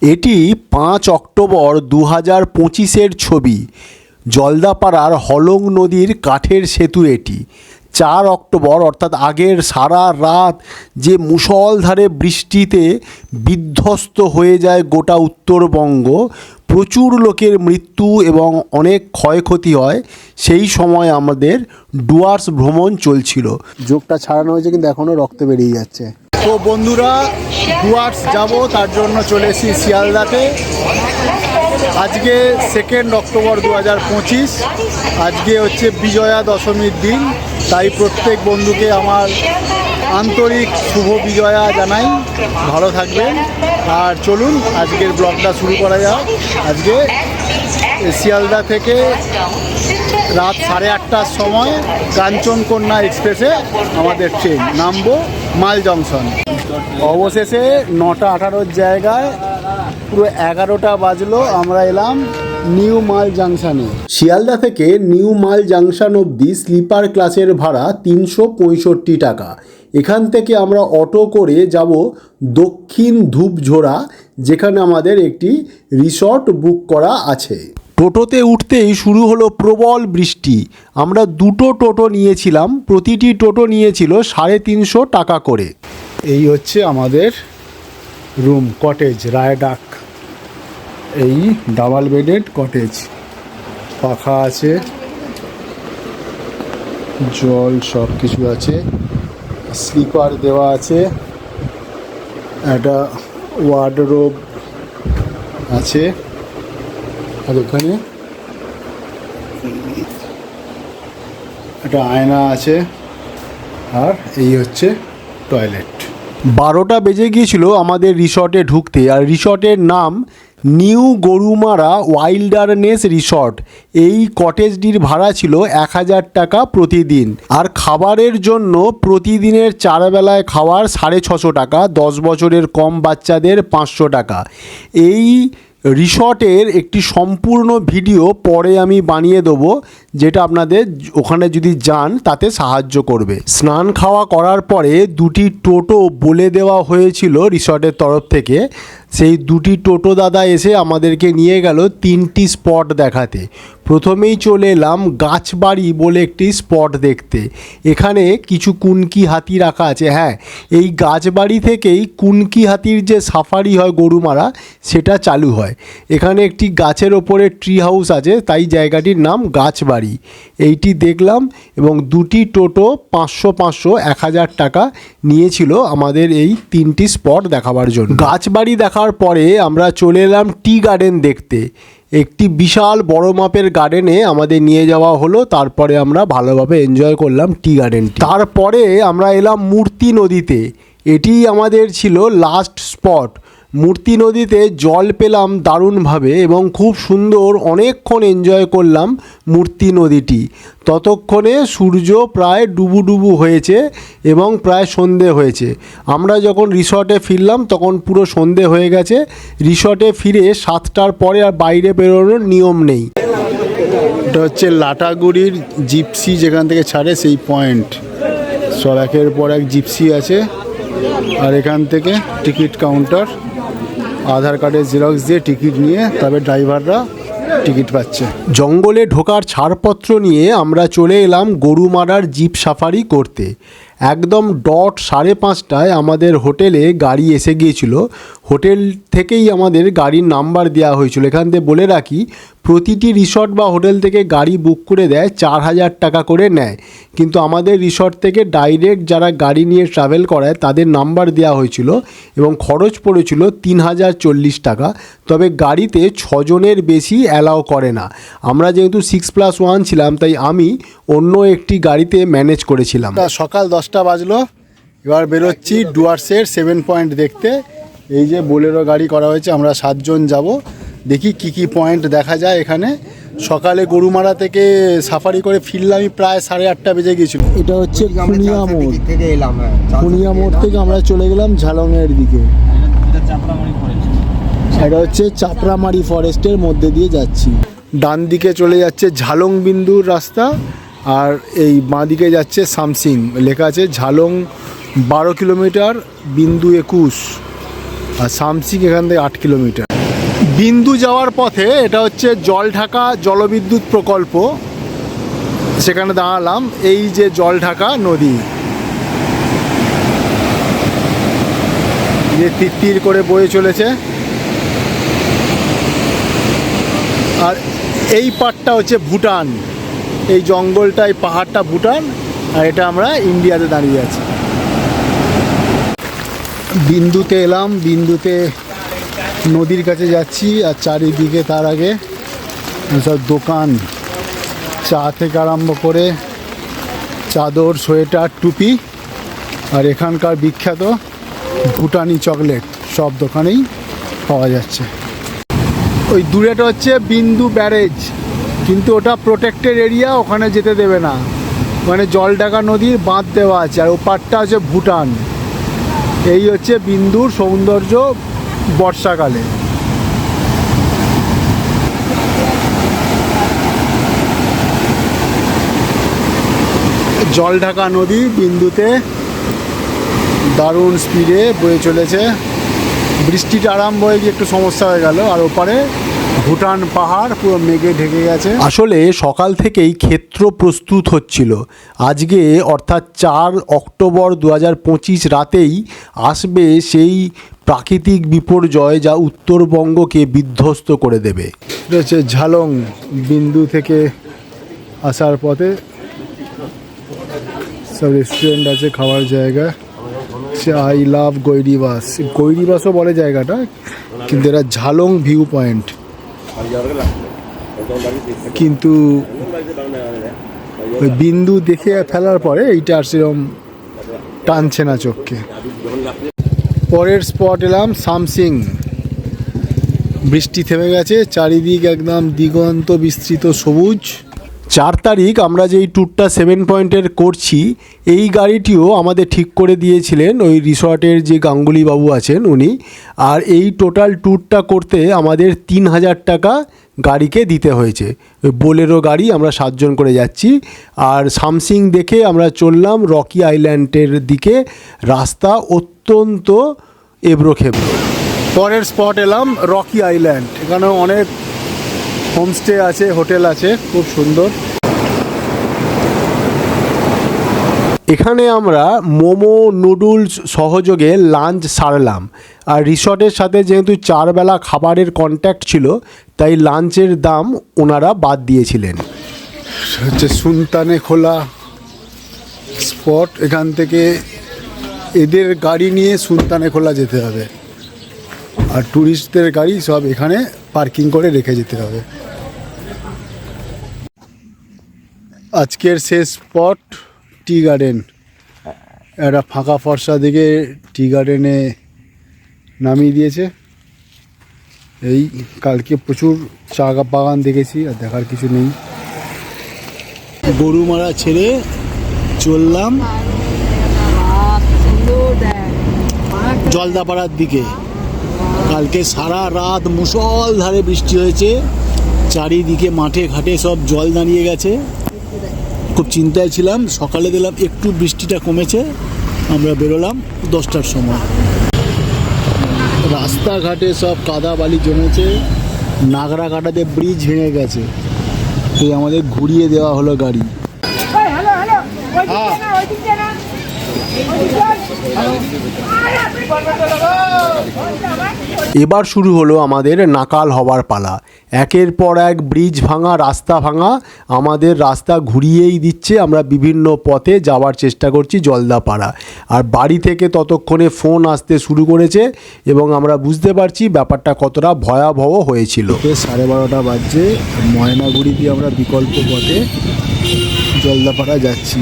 এটি পাঁচ অক্টোবর দু হাজার পঁচিশের ছবি। জলদাপাড়ার হলং নদীর কাঠের সেতু এটি। চার অক্টোবর অর্থাৎ আগের সারা রাত যে মুষলধারে বৃষ্টিতে বিধ্বস্ত হয়ে যায় গোটা উত্তরবঙ্গ প্রচুর লোকের মৃত্যু এবং অনেক ক্ষয়ক্ষতি হয় সেই সময় আমাদের ডুয়ার্স ভ্রমণ চলছিল। যোগটা ছাড়ানো হয়েছে কিন্তু এখনও রক্ত বেরিয়ে যাচ্ছে। তো বন্ধুরা ডুয়ার্স যাব তার জন্য চলে এসেছি শিয়ালদাতে। আজকে সেকেন্ড অক্টোবর দু হাজার পঁচিশ আজকে হচ্ছে বিজয়া দশমীর দিন। তাই প্রত্যেক বন্ধুকে আমার আন্তরিক শুভ বিজয়া জানাই। ভালো থাকবেন। আর চলুন, আজকের ব্লগটা শুরু করা যাক। আজকে শিয়ালদা থেকে রাত সাড়ে আটটার সময় কাঞ্চনকন্যা এক্সপ্রেসে আমাদের ট্রেন। নামবো মাল জংশন। অবশেষে নটা আঠারোর জায়গায় পুরো এগারোটা বাজলো। আমরা এলাম নিউ মাল জাংশনে। শিয়ালদা থেকে নিউ মাল জাংশন অবধি স্লিপার ক্লাসের ভাড়া তিনশো পঁয়ষট্টি টাকা। এখান থেকে আমরা অটো করে যাব দক্ষিণ ধূপঝোড়া, যেখানে আমাদের একটি রিসর্ট বুক করা আছে। টোটোতে উঠতেই শুরু হলো প্রবল বৃষ্টি। আমরা দুটো টোটো নিয়েছিলাম, প্রতিটি টোটো নিয়েছিল সাড়ে তিনশো টাকা করে। এই হচ্ছে আমাদের রুম, কটেজ, রায়ডাক। এই ডাবল বেডেড কটেজ। পাখা আছে। জল সব কিছু আছে। স্লিপার দেওয়া আছে। একটা ওয়ার্ডরোব আছে। আর এখানে একটা আয়না আছে। আর এই হচ্ছে টয়লেট। বারোটা বেজে গিয়েছিল আমাদের রিসর্টে ঢুকতে। আর রিসর্টের নাম নিউ গরুমারা ওয়াইল্ডারনেস রিসর্ট। এই কটেজটির ভাড়া ছিল এক হাজার টাকা প্রতিদিন। আর খাবারের জন্য প্রতিদিনের চারবেলায় খাওয়ার সাড়ে ছশো টাকা, দশ বছরের কম বাচ্চাদের পাঁচশো টাকা। এই রিসর্টের একটি সম্পূর্ণ ভিডিও পরে আমি বানিয়ে দেব, যেটা আপনাদের ওখানে যদি যান তাতে সাহায্য করবে। স্নান খাওয়া করার পরে দুটি টোটো বলে দেওয়া হয়েছিল রিসর্টের তরফ থেকে। সেই দুটি টোটো দাদা এসে আমাদেরকে নিয়ে গেল তিনটি স্পট দেখাতে। প্রথমেই চলে এলাম গাছবাড়ি বলে একটি স্পট দেখতে। এখানে কিছু কুনকি হাতি রাখা আছে। হ্যাঁ এই গাছবাড়ি থেকেই কুনকি হাতির যে সাফারি হয় গরুমারা সেটা চালু হয়। এখানে একটি গাছের ওপরে ট্রি হাউস আছে, তাই জায়গাটির নাম গাছবাড়ি। এইটি দেখলাম এবং দুটি টোটো পাঁচশো পাঁচশো, এক হাজার টাকা নিয়েছিল আমাদের এই তিনটি স্পট দেখাবার জন্য। গাছবাড়ি দেখার পরে আমরা চলে এলাম টি গার্ডেন দেখতে। একটি বিশাল বড় মাপের গার্ডেনে আমাদের নিয়ে যাওয়া হলো। তারপরে আমরা ভালোভাবে এনজয় করলাম টি। গার্ডেন তারপরে আমরা এলাম মূর্তি নদীতে। এটি আমাদের ছিল লাস্ট স্পট মূর্তি নদীতে জল পেলাম দারুণভাবে এবং খুব সুন্দর অনেকক্ষণ এনজয় করলাম মূর্তি নদীটি। ততক্ষণে সূর্য প্রায় ডুবু ডুবু হয়েছে এবং প্রায় সন্ধে হয়েছে। আমরা যখন রিসর্টে ফিরলাম তখন পুরো সন্ধে হয়ে গেছে। রিসর্টে ফিরে সাতটার পরে আর বাইরে বেরোনোর নিয়ম নেই। এটা হচ্ছে লাটাগুড়ির জিপসি যেখান থেকে ছাড়ে সেই পয়েন্ট। সব একের পর এক জিপসি আছে। আর এখান থেকে টিকিট কাউন্টার। আধার কার্ডের জেরক্স দিয়ে টিকিট নিয়ে তবে ড্রাইভাররা টিকিট পাচ্ছে। জঙ্গলে ঢোকার ছাড়পত্র নিয়ে আমরা চলে এলাম গরুমারার জিপ সাফারি করতে। একদম ডট সাড়ে পাঁচটায় আমাদের হোটেলে গাড়ি এসে গিয়েছিল। হোটেল থেকেই আমাদের গাড়ির নাম্বার দেওয়া হয়েছিল। এখান থেকে বলে রাখি, প্রতিটি রিসর্ট বা হোটেল থেকে গাড়ি বুক করে দেয়, চার হাজার টাকা করে নেয়। কিন্তু আমাদের রিসর্ট থেকে ডাইরেক্ট যারা গাড়ি নিয়ে ট্রাভেল করায়, তাদের নাম্বার দেওয়া হয়েছিল এবং খরচ পড়েছিল তিন হাজার চল্লিশ টাকা। তবে গাড়িতে ছজনের বেশি অ্যালাও করে না। আমরা যেহেতু সিক্স প্লাস ওয়ান ছিলাম, তাই আমি অন্য একটি গাড়িতে ম্যানেজ করেছিলাম। সকাল দশটা বাজলো, এবার বেরোচ্ছি ডুয়ার্সের সেভেন পয়েন্ট দেখতে। এই যে বোলেরো গাড়ি করা হয়েছে আমরা সাতজন যাব। দেখি কি কি পয়েন্ট দেখা যায় এখানে। সকালে গরুমারা থেকে সাফারি করে ফিরলামই প্রায় সাড়ে আটটা বেজে গিয়েছিল। এটা হচ্ছে খুনিয়া মোড়। থেকে এলাম হ্যাঁ খুনিয়া মোড় থেকে আমরা চলে গেলাম ঝালংয়ের দিকে। এটা হচ্ছে চাপড়ামারি ফরেস্টের মধ্যে দিয়ে যাচ্ছি। ডান দিকে চলে যাচ্ছে ঝালং বিন্দুর রাস্তা আর এই বাঁ দিকে যাচ্ছে সামসিং। লেখা আছে ঝালং বারো কিলোমিটার বিন্দু একুশ। আর সামসিং এখান থেকে আট কিলোমিটার। বিন্দু যাওয়ার পথে এটা হচ্ছে জলঢাকা জলবিদ্যুৎ প্রকল্প। সেখানে দাঁড়ালাম, এই যে জলঢাকা নদী। যে তিত্তির করে বয়ে চলেছে। আর এই পাটটা হচ্ছে ভুটান। এই জঙ্গলটা এই পাহাড়টা ভুটান, আর এটা আমরা ইন্ডিয়াতে দাঁড়িয়ে আছি। বিন্দুতে এলাম, বিন্দুতে নদীর কাছে যাচ্ছি আর চারিদিকে তার আগে সব দোকান, চা থেকে আরম্ভ করে চাদর, সোয়েটার, টুপি আর এখানকার বিখ্যাত ভুটানি চকলেট সব দোকানেই পাওয়া যাচ্ছে। ওই দূরেটা হচ্ছে বিন্দু ব্যারেজ, কিন্তু ওটা প্রোটেক্টেড এরিয়া, ওখানে যেতে দেবে না। মানে জলডাকা নদীর বাঁধ দেওয়া আছে আর ওপারটা হচ্ছে ভুটান। এই হচ্ছে বিন্দুর সৌন্দর্য বর্ষাকালে। জল ঢাকা নদী বিন্দুতে দারুণ স্পিডে বয়ে চলেছে। বৃষ্টিটা আরাম হয়ে গিয়ে একটু সমস্যা হয়ে গেল, আর ওপারে ভুটান পাহাড় পুরো মেঘে ঢেকে গেছে। আসলে সকাল থেকেই ক্ষেত্র প্রস্তুত হচ্ছিল। আজকে অর্থাৎ চার অক্টোবর দু হাজার পঁচিশ রাতেই আসবে সেই প্রাকৃতিক বিপর্যয় যা উত্তরবঙ্গকে বিধ্বস্ত করে দেবে। হচ্ছে ঝালং বিন্দু থেকে আসার পথে। সব রেস্টুরেন্ট আছে খাওয়ার জায়গা। Say I love গৈরিবাস। গৈরিবাসও বলে জায়গাটা কিন্তু এটা ঝালং ভিউ পয়েন্ট কিন্তু ওই বিন্দু দেখে ফেলার পরে এইটা আর সেরকম টানছে না চোখকে। পরের স্পট এলাম সামসিং। বৃষ্টি থেমে গেছে, চারিদিক একদম দিগন্ত বিস্তৃত সবুজ। চার তারিখ আমরা যেই ট্যুরটা সেভেন পয়েন্টের করছি, এই গাড়িটিও আমাদের ঠিক করে দিয়েছিলেন ওই রিসর্টের যে গাঙ্গুলি বাবু আছেন উনি। আর এই টোটাল ট্যুরটা করতে আমাদের তিন হাজার টাকা গাড়িকে দিতে হয়েছে। ওই বোলেরো গাড়ি আমরা সাতজন করে যাচ্ছি। আর সামসিং দেখে আমরা চললাম রকি আইল্যান্ডের দিকে। রাস্তা অত্যন্ত এবড়ো খেবড়ো পরের স্পট এলাম রকি আইল্যান্ড। এখানে অনেক হোমস্টে আছে, হোটেল আছে, খুব সুন্দর। এখানে আমরা মোমো, নুডলস সহযোগে লাঞ্চ সারলাম। আর রিসর্টের সাথে যেহেতু চারবেলা খাবারের কন্ট্যাক্ট ছিল, তাই লাঞ্চের দাম ওনারা বাদ দিয়েছিলেন। হচ্ছে সুলতানে খোলা স্পট। এখান থেকে এদের গাড়ি নিয়ে সুলতানে খোলা যেতে হবে। আর ট্যুরিস্টদের গাড়ি সব এখানে পার্কিং করে রেখে যেতে হবে। আজকের শেষ স্পট টি গার্ডেন একটা ফাঁকা ফর্সা দিকে টি গার্ডেনে নামিয়ে দিয়েছে। এই কালকে প্রচুর চা বাগান দেখেছি, আর দেখার কিছু নেই। গরু মারা ছেড়ে চললাম। জলদাপাড়ার দিকে। কালকে সারা রাত মুসল ধারে বৃষ্টি হয়েছে। চারিদিকে মাঠে ঘাটে সব জল দাঁড়িয়ে গেছে। খুব চিন্তায় ছিলাম, সকালে দিলাম একটু বৃষ্টিটা কমেছে, আমরা বেরোলাম দশটার সময়। রাস্তাঘাটে সব কাদা বালি জমেছে, নাগরা কাটাতে ব্রিজ ভেঙে গেছে, এই আমাদের ঘুরিয়ে দেওয়া হলো গাড়ি। ওই এবার শুরু হলো আমাদের নাকাল হবার পালা। একের পর এক ব্রিজ ভাঙা, রাস্তা ভাঙা, আমাদের রাস্তা ঘুরিয়েই দিচ্ছে আমরা বিভিন্ন পথে যাওয়ার চেষ্টা করছি জলদাপাড়া। আর বাড়ি থেকে ততক্ষণে ফোন আসতে শুরু করেছে এবং আমরা বুঝতে পারছি ব্যাপারটা কতটা ভয়াবহ হয়েছিল। সাড়ে বারোটা বাজছে। ময়নাগুড়ি দিয়ে আমরা বিকল্প পথে জলদাপাড়া যাচ্ছি।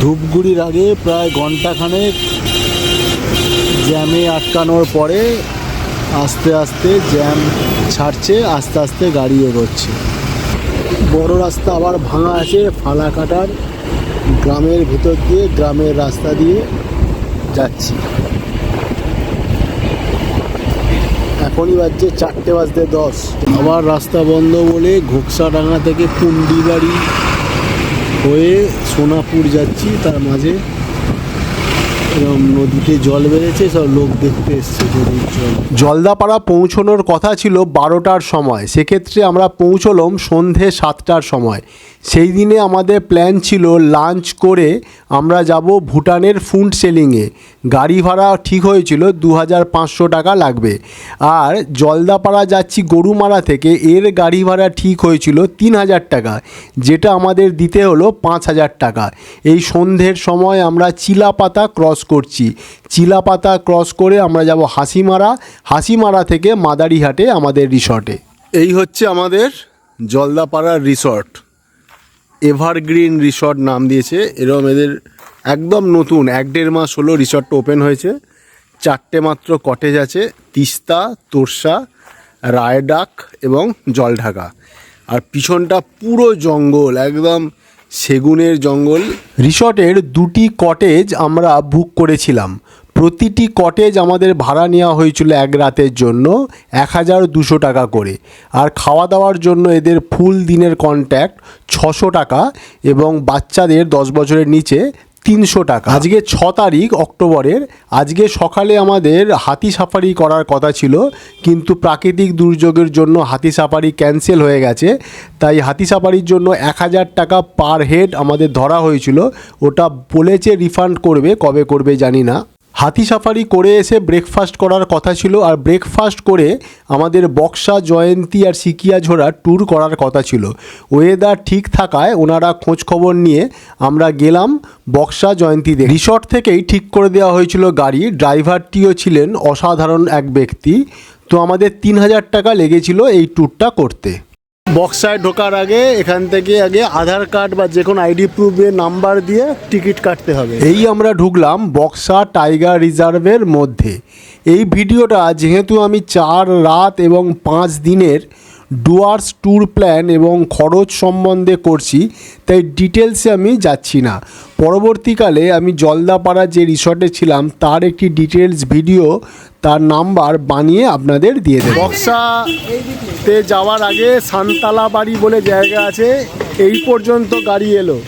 ধূপগুড়ির আগে প্রায় ঘন্টাখানেক জ্যামে আটকানোর পরে আস্তে আস্তে জ্যাম ছাড়ছে, আস্তে আস্তে গাড়ি এগোচ্ছে। বড় রাস্তা আবার ভাঙা আছে ফালা কাটার গ্রামের ভিতর দিয়ে, গ্রামের রাস্তা দিয়ে যাচ্ছি। এখনই বাজছে চারটে বাজতে দশ। আবার রাস্তা বন্ধ বলে ঘোকসাডাঙ্গা থেকে পুন্ডিবাড়ি হয়ে সোনাপুর যাচ্ছি, তার মাঝে এরকম নদীতে জল বেড়েছে, সব লোক দেখতে এসছে জলদাপাড়া পৌঁছানোর কথা ছিল বারোটার সময়, সেক্ষেত্রে আমরা পৌঁছলাম সন্ধে সাতটার সময়। সেই দিনে আমাদের প্ল্যান ছিল লাঞ্চ করে আমরা যাব ভুটানের ফুড সেলিংয়ে গাড়ি ভাড়া ঠিক হয়েছিল দু হাজার পাঁচশো টাকা লাগবে। আর জলদাপাড়া যাচ্ছি গরুমারা থেকে, এর গাড়ি ভাড়া ঠিক হয়েছিল তিন হাজার টাকা, যেটা আমাদের দিতে হলো পাঁচ হাজার টাকা। এই সন্ধ্যের সময় আমরা চিলাপাতা ক্রস করছি। চিলাপাতা ক্রস করে আমরা যাব হাসিমারা হাসিমারা থেকে মাদারিহাটে আমাদের রিসর্টে এই হচ্ছে আমাদের জলদাপাড়ার রিসর্ট এভারগ্রিন রিসর্ট নাম দিয়েছে। এরকম এদের একদম নতুন, এক দেড় মাস হলো রিসর্টটা ওপেন হয়েছে। চারটে মাত্র কটেজ আছে, তিস্তা, তোরসা, রায়ডাক এবং জলঢাকা। আর পিছনটা পুরো জঙ্গল, একদম সেগুনের জঙ্গল। রিসর্টের দুটি কটেজ আমরা বুক করেছিলাম। প্রতিটি কটেজ আমাদের ভাড়া নেওয়া হয়েছিল এক রাতের জন্য এক হাজার দুশো টাকা করে। আর খাওয়া দাওয়ার জন্য এদের ফুল দিনের কন্ট্যাক্ট ছশো টাকা এবং বাচ্চাদের দশ বছরের নিচে তিনশো টাকা। আজকে ছ তারিখ অক্টোবরের। আজকে সকালে আমাদের হাতি সাফারি করার কথা ছিল, কিন্তু প্রাকৃতিক দুর্যোগের জন্য হাতি সাফারি ক্যান্সেল হয়ে গেছে। তাই হাতি সাফারির জন্য এক হাজার টাকা পার হেড আমাদের ধরা হয়েছিল। ওটা বলেছে রিফান্ড করবে, কবে করবে জানি না। হাতি সাফারি করে এসে ব্রেকফাস্ট করার কথা ছিল আর ব্রেকফাস্ট করে আমাদের বক্সা, জয়ন্তী আর সিকিয়াঝোড়া ট্যুর করার কথা ছিল। ওয়েদার ঠিক থাকায় ওনারা খোঁজ খবর নিয়ে আমরা গেলাম বক্সা জয়ন্তীতে রিসর্ট থেকেই ঠিক করে দেওয়া হয়েছিল গাড়ি। ড্রাইভারটিও ছিলেন অসাধারণ এক ব্যক্তি। তো আমাদের তিন হাজার টাকা লেগেছিল এই ট্যুরটা করতে। বক্সায় ঢোকার আগে, এখান থেকে আগে আধার কার্ড বা যে কোনো আইডি প্রুফের নাম্বার দিয়ে টিকিট কাটতে হবে। এই আমরা ঢুকলাম বক্সা টাইগার রিজার্ভের মধ্যে। এই ভিডিওটা যেহেতু আমি চার রাত এবং পাঁচ দিনের ডুয়ার্স ট্যুর প্ল্যান এবং খরচ সম্বন্ধে করছি, তাই ডিটেলসে আমি যাচ্ছি না। পরবর্তীকালে আমি জলদাপাড়া যে রিসর্টে ছিলাম, তার একটি ডিটেলস ভিডিও, তার নাম্বার বানিয়ে আপনাদের দিয়ে দেবো। বক্সাতে যাওয়ার আগে সান্তালা বাড়ি বলে জায়গা আছে, এই পর্যন্ত গাড়ি এলো।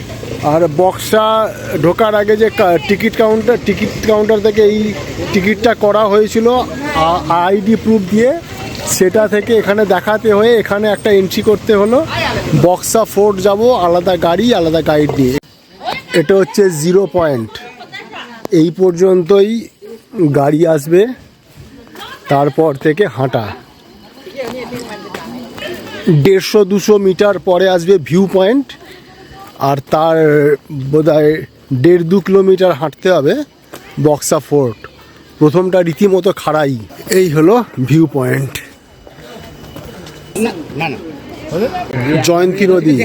আর বক্সা ঢোকার আগে যে টিকিট কাউন্টার টিকিট কাউন্টার থেকে এই টিকিটটা করা হয়েছিল আইডি প্রুফ দিয়ে সেটা থেকে এখানে দেখাতে হয়ে এখানে একটা এন্ট্রি করতে হলো। বক্সা ফোর্ট যাব, আলাদা গাড়ি, আলাদা গাইড নিয়ে। এটা হচ্ছে জিরো পয়েন্ট এই পর্যন্তই গাড়ি আসবে, তারপর থেকে হাঁটা। দেড়শো দুশো মিটার পরে আসবে ভিউ পয়েন্ট আর তার বোধহয় দেড় দু কিলোমিটার হাঁটতে হবে বক্সা ফোর্ট প্রথমটা রীতিমতো খাড়াই। এই হলো ভিউ পয়েন্ট জয়ন্তী নদী।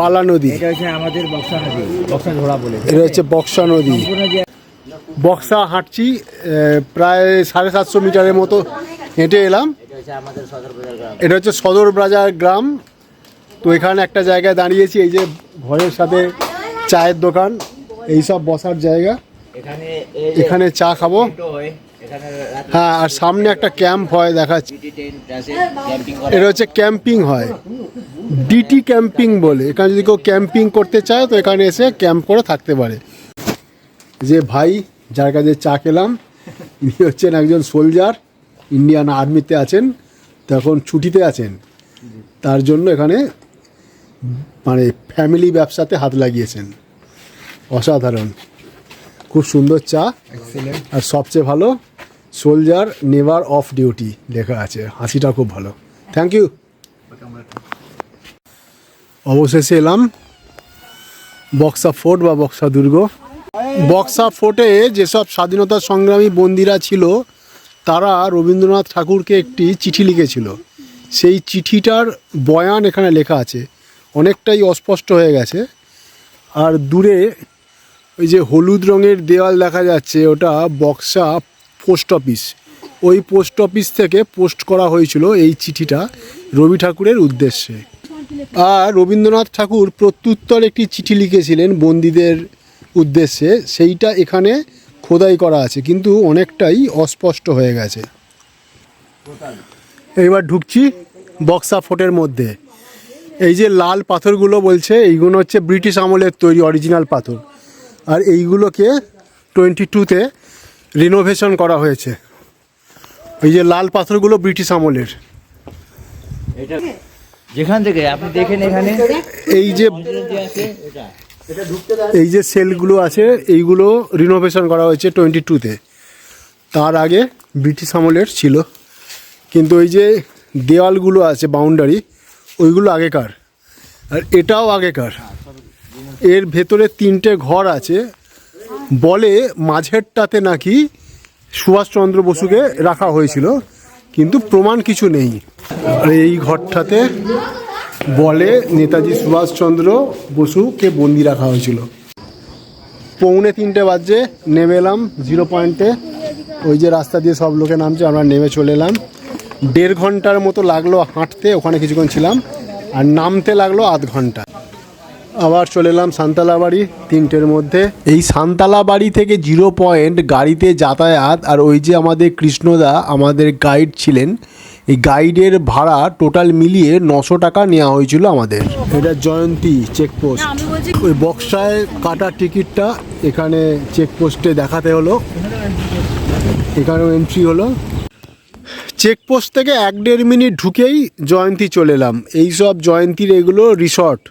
বালা নদী। এটা হচ্ছে আমাদের বক্সা নদী। বক্সা ঘোড়া বলে। এটা হচ্ছে বক্সা নদী। বক্সা হাঁটছি প্রায় সাড়ে সাতশো মিটারের মতো হেঁটে এলাম। এটা হচ্ছে সদর বাজার গ্রাম। এটা হচ্ছে সদর বাজার গ্রাম তো এখানে একটা জায়গায় দাঁড়িয়েছি এই যে ঘরের সাথে চায়ের দোকান এই সব বসার জায়গা। এখানে এখানে চা খাব। হয়, আর সামনে একটা ক্যাম্প হয় দেখাচ্ছি। এটা হচ্ছে ক্যাম্পিং হয়। ডিটি ক্যাম্পিং বলে। এখানে যদি কেউ ক্যাম্পিং করতে চায় তো এখানে এসে ক্যাম্প করে থাকতে পারে। যে ভাই যার কাছে চা খেলাম ইনি হচ্ছেন একজন সোলজার ইন্ডিয়ান আর্মিতে আছেন তো এখন ছুটিতে আছেন। তার জন্য এখানে মানে ফ্যামিলি ব্যবসাতে হাত লাগিয়েছেন। অসাধারণ। খুব সুন্দর চা। আর সবচেয়ে ভালো সোলজার নেভার অফ ডিউটি লেখা আছে। হাসিটা খুব ভালো। থ্যাংক ইউ অবশেষে এলাম। বক্সা ফোর্ট বা বক্সা দুর্গ বক্সা ফোর্টে যেসব স্বাধীনতা সংগ্রামী বন্দিরা ছিল, তারা রবীন্দ্রনাথ ঠাকুরকে একটি চিঠি লিখেছিল। সেই চিঠিটার বয়ান এখানে লেখা আছে। অনেকটাই অস্পষ্ট হয়ে গেছে। আর দূরে ওই যে হলুদ রঙের দেওয়াল দেখা যাচ্ছে, ওটা বক্সা পোস্ট অফিস। ওই পোস্ট অফিস থেকে পোস্ট করা হয়েছিল এই চিঠিটা রবি ঠাকুরের উদ্দেশ্যে। আর রবীন্দ্রনাথ ঠাকুর প্রত্যুত্তর একটি চিঠি লিখেছিলেন বন্দীদের উদ্দেশ্যে। সেইটা এখানে খোদাই করা আছে, কিন্তু অনেকটাই অস্পষ্ট হয়ে গেছে। এইবার ঢুকছি বক্সা ফোর্টের মধ্যে। এই যে লাল পাথরগুলো বলছে, এইগুলো হচ্ছে ব্রিটিশ আমলের তৈরি, অরিজিনাল পাথর। আর এইগুলোকে টোয়েন্টি টুতে রিনোভেশন করা হয়েছে। এই যে লাল পাথরগুলো ব্রিটিশ আমলের। এটা যেখান থেকে আপনি দেখেন এখানে এই যে এই যে সেলগুলো আছে এইগুলো রিনোভেশন করা হয়েছে টোয়েন্টি টুতে তার আগে ব্রিটিশ আমলের ছিল। কিন্তু ওই যে দেওয়ালগুলো আছে বাউন্ডারি ওইগুলো আগেকার। আর এটাও আগেকার। এর ভেতরে তিনটে ঘর আছে। বলে মাঝেরটাতে নাকি সুভাষচন্দ্র বসুকে রাখা হয়েছিল, কিন্তু প্রমাণ কিছু নেই। এই ঘরটাতে বলে নেতাজি সুভাষচন্দ্র বসুকে বন্দি রাখা হয়েছিল। পৌনে তিনটে বাজে, নেমে এলাম জিরো পয়েন্টে। ওই যে রাস্তা দিয়ে সব লোকে নামছে, আমরা নেমে চলে এলাম। দেড় ঘণ্টার মতো লাগল হাঁটতে, ওখানে কিছুক্ষণ ছিলাম। আর নামতে লাগল আধ ঘণ্টা। আবার চলে এলাম সান্তালা বাড়ি তিনটের মধ্যে। এই সান্তালা বাড়ি থেকে জিরো পয়েন্ট গাড়িতে যাতায়াত আর ওই যে আমাদের কৃষ্ণদা আমাদের গাইড ছিলেন এই গাইডের ভাড়া টোটাল মিলিয়ে নশো টাকা নেওয়া হয়েছিল আমাদের। এটা জয়ন্তী চেকপোস্ট ওই বক্সায় কাটা টিকিটটা এখানে চেকপোস্টে দেখাতে হলো। এখানেও এন্ট্রি হলো। চেকপোস্ট থেকে এক দেড় মিনিট ঢুকেই জয়ন্তী চলে এলাম। এইসব জয়ন্তীর এগুলো রিসর্ট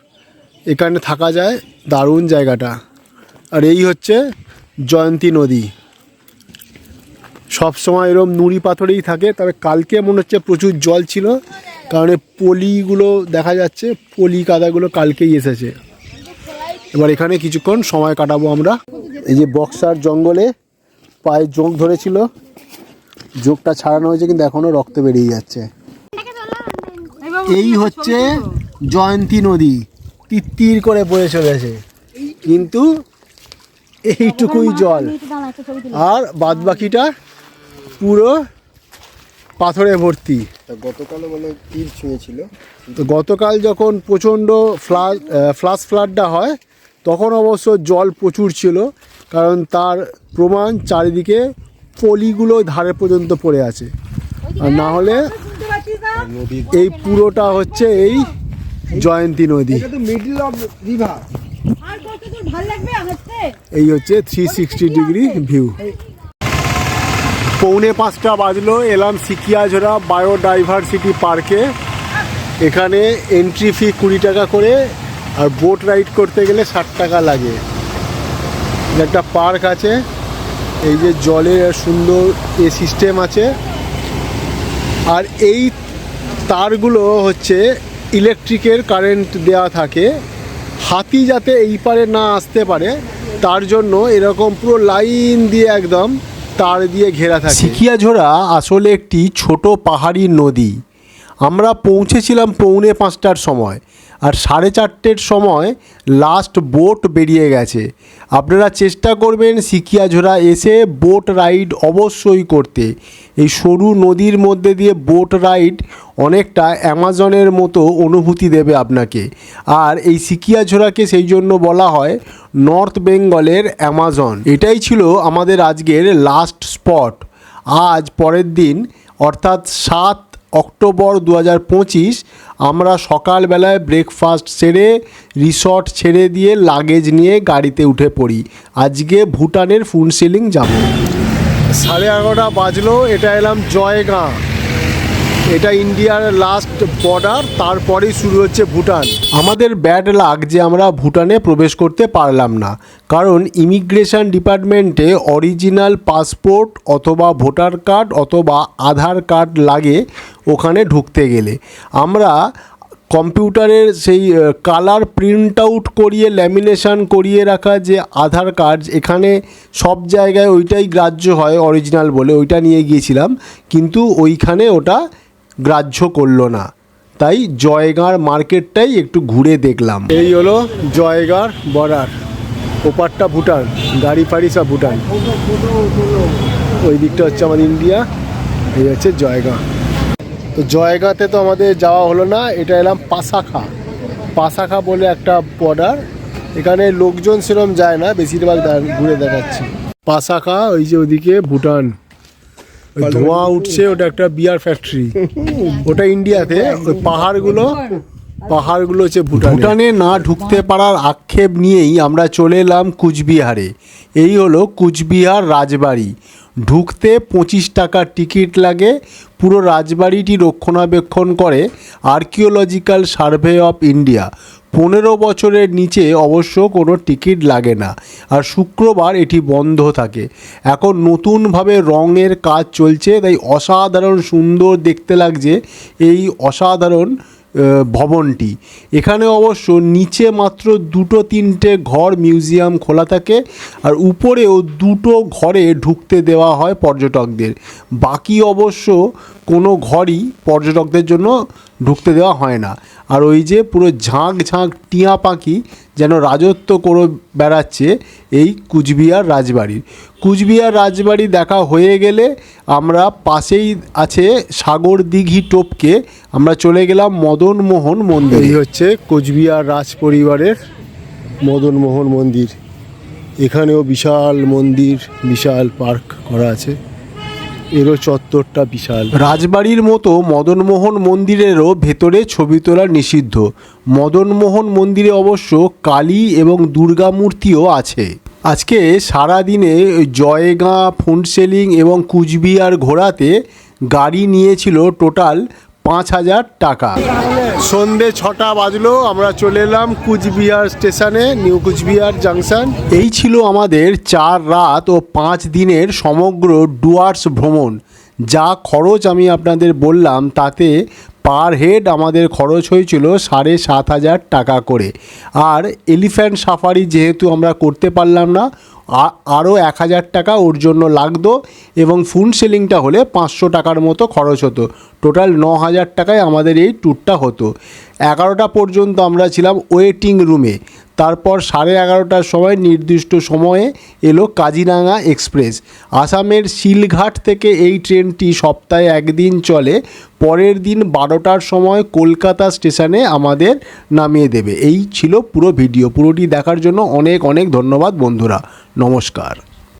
এখানে থাকা যায় দারুণ জায়গাটা। আর এই হচ্ছে জয়ন্তী নদী। সব সময় এরম নুড়ি পাথরেই থাকে, তবে কালকে মনে হচ্ছে প্রচুর জল ছিল, কারণ পলিগুলো দেখা যাচ্ছে, পলি কাদাগুলো কালকেই এসেছে। এবার এখানে কিছুক্ষণ সময় কাটাবো আমরা। এই যে বক্সার জঙ্গলে পায়ে যোগ ধরেছিল, যোগটা ছাড়ানো হয়েছে, কিন্তু এখনও রক্ত বেরিয়ে যাচ্ছে। এই হচ্ছে জয়ন্তী নদী। তিত্তির করে বয়ে চলেছে। কিন্তু এইটুকুই জল। আর বাদবাকিটা পুরো পাথরে ভর্তি। গতকালও মানে তীর ছুঁয়েছিল। তো গতকাল যখন প্রচণ্ড ফ্লাশ ফ্লাশ ফ্লাডটা হয় তখন অবশ্য জল প্রচুর ছিল কারণ তার প্রমাণ চারিদিকে পলিগুলো ধারে পর্যন্ত পড়ে আছে। আর না হলে এই পুরোটা হচ্ছে এই জয়ন্তী নদী। এটা তো মিডল অফ রিভার আর কত দূর ভালো লাগবে হাঁটতে? এই হচ্ছে থ্রি সিক্সটি ডিগ্রি ভিউ পৌনে পাঁচটা বাজলো এলাম সিকিয়াঝোড়া বায়োডাইভার্সিটি পার্কে এখানে এন্ট্রি ফি কুড়ি টাকা করে আর বোট রাইড করতে গেলে ষাট টাকা লাগে। একটা পার্ক আছে এই যে জলের সুন্দর এ সিস্টেম আছে। আর এই তারগুলো হচ্ছে ইলেকট্রিকের কারেন্ট দেয়া থাকে। হাতি যাতে এই পারে না আসতে পারে, তার জন্য এরকম পুরো লাইন দিয়ে একদম তার দিয়ে ঘেরা থাকে। সিকিয়াঝোড়া আসলে একটি ছোট পাহাড়ি নদী। আমরা পৌঁছেছিলাম পৌনে পাঁচটার সময় আর সাড়ে চারটের সময় লাস্ট বোট বেরিয়ে গেছে। আপনারা চেষ্টা করবেন সিকিয়াঝোড়া এসে বোট রাইড অবশ্যই করতে। এই সরু নদীর মধ্যে দিয়ে বোট রাইড অনেকটা অ্যামাজনের মতো অনুভূতি দেবে আপনাকে। আর এই সিকিয়াঝোড়াকে সেই জন্য বলা হয় নর্থ বেঙ্গলের অ্যামাজন এটাই ছিল আমাদের আজকের লাস্ট স্পট আজ পরের দিন, অর্থাৎ সাত অক্টোবর দু হাজার পঁচিশ আমরা সকালবেলায় ব্রেকফাস্ট সেরে রিসর্ট ছেড়ে দিয়ে লাগেজ নিয়ে গাড়িতে উঠে পড়ি। আজকে ভুটানের ফুনসিলিং যাব। সাড়ে এগারোটা বাজলো, এটা এলাম জয়গাঁ। এটা ইন্ডিয়ার লাস্ট বর্ডার তারপরেই শুরু হচ্ছে ভুটান। আমাদের ব্যাড লাগ যে আমরা ভুটানে প্রবেশ করতে পারলাম না। কারণ ইমিগ্রেশন ডিপার্টমেন্টে অরিজিনাল পাসপোর্ট অথবা ভোটার কার্ড অথবা আধার কার্ড লাগে ওখানে ঢুকতে গেলে। আমরা কম্পিউটারের সেই কালার প্রিন্ট আউট করিয়ে ল্যামিনেশন করিয়ে রাখা যে আধার কার্ড এখানে সব জায়গায় ওইটাই গ্রাহ্য হয় অরিজিনাল বলে, ওইটা নিয়ে গিয়েছিলাম। কিন্তু ওইখানে ওটা গ্রাহ্য করল না। তাই জয়গাঁর মার্কেটটাই একটু ঘুরে দেখলাম। এই হলো জয়গাঁর বর্ডার ওপারটা ভুটান, গাড়ি ফাড়ি সব ভুটান। ওই দিকটা হচ্ছে আমাদের ইন্ডিয়া, এই হচ্ছে জয়গাঁ। তো জয়গাঁতে তো আমাদের যাওয়া হলো না, এটা এলাম পাসাখা পাসাখা বলে একটা বর্ডার এখানে লোকজন সেরকম যায় না, বেশিরভাগ ঘুরে দেখাচ্ছি। পাসাখা ওই যে ওদিকে ভুটান। ধোঁয়া উঠছে ওটা একটা বিয়ার ফ্যাক্টরি। ওটা ইন্ডিয়াতে ওই পাহাড়গুলো পাহাড়গুলো হচ্ছে ভুটান। ভুটানে না ঢুকতে পারার আক্ষেপ নিয়েই আমরা চলে এলাম কুচবিহারে। এই হলো কুচবিহার রাজবাড়ি। ঢুকতে পঁচিশ টাকার টিকিট লাগে পুরো রাজবাড়িটি রক্ষণাবেক্ষণ করে আর্কিওলজিক্যাল সার্ভে অফ ইন্ডিয়া। পনেরো বছরের নিচে অবশ্য কোনো টিকিট লাগে না, আর শুক্রবার এটি বন্ধ থাকে। এখন নতুনভাবে রঙের কাজ চলছে, তাই অসাধারণ সুন্দর দেখতে লাগছে এই অসাধারণ ভবনটি। এখানে অবশ্য নিচে মাত্র দুটো তিনটে ঘর মিউজিয়াম খোলা থাকে, আর উপরেও দুটো ঘরে ঢুকতে দেওয়া হয় পর্যটকদের। বাকি অবশ্য কোনো ঘরই পর্যটকদের জন্য ঢুকতে দেওয়া হয় না। আর ওই যে পুরো ঝাঁক ঝাঁক টিয়া পাখি যেন রাজত্ব করে বেড়াচ্ছে এই কুচবিহার রাজবাড়ির। কুচবিহার রাজবাড়ি দেখা হয়ে গেলে আমরা পাশেই আছে সাগর দিঘি টোপকে আমরা চলে গেলাম মদন মোহন মন্দির। এই হচ্ছে কোচবিহার রাজ পরিবারের মদনমোহন মন্দির। এখানেও বিশাল মন্দির, বিশাল পার্ক করা আছে। এরও চত্বরটা বিশাল। রাজবাড়ির মতো মদনমোহন মন্দিরেরও ভেতরে ছবি তোলা নিষিদ্ধ। মদনমোহন মন্দিরে অবশ্য কালী এবং দুর্গা মূর্তিও আছে। আজকে সারাদিনে জয়গাঁ ফোন সেলিং এবং কুচবিহার ঘোরাতে গাড়ি নিয়েছিল টোটাল পাঁচ হাজার টাকা। সন্ধে ছটা বাজলো আমরা চলে এলাম কুচবিহার স্টেশনে নিউ কুচবিহার জাংশন। এই ছিল আমাদের চার রাত ও পাঁচ দিনের সমগ্র ডুয়ার্স ভ্রমণ। যা খরচ আমি আপনাদের বললাম তাতে পার হেড আমাদের খরচ হয়েছিল সাড়ে সাত হাজার টাকা করে। আর এলিফ্যান্ট সাফারি যেহেতু আমরা করতে পারলাম না আরও এক হাজার টাকা ওর জন্য লাগতো এবং ফুন সেলিংটা হলে পাঁচশো টাকার মতো খরচ হতো। টোটাল ন হাজার টাকায় আমাদের এই ট্যুরটা হতো। এগারোটা পর্যন্ত আমরা ছিলাম ওয়েটিং রুমে তারপর সাড়ে এগারোটার সময় নির্দিষ্ট সময়ে এলো কাজিরাঙা এক্সপ্রেস। আসামের শিলঘাট থেকে এই ট্রেনটি সপ্তাহে একদিন চলে, পরের দিন বারোটার সময় কলকাতা স্টেশনে আমাদের নামিয়ে দেবে। এই ছিল পুরো ভিডিও। পুরোটি দেখার জন্য অনেক অনেক ধন্যবাদ বন্ধুরা। নমস্কার।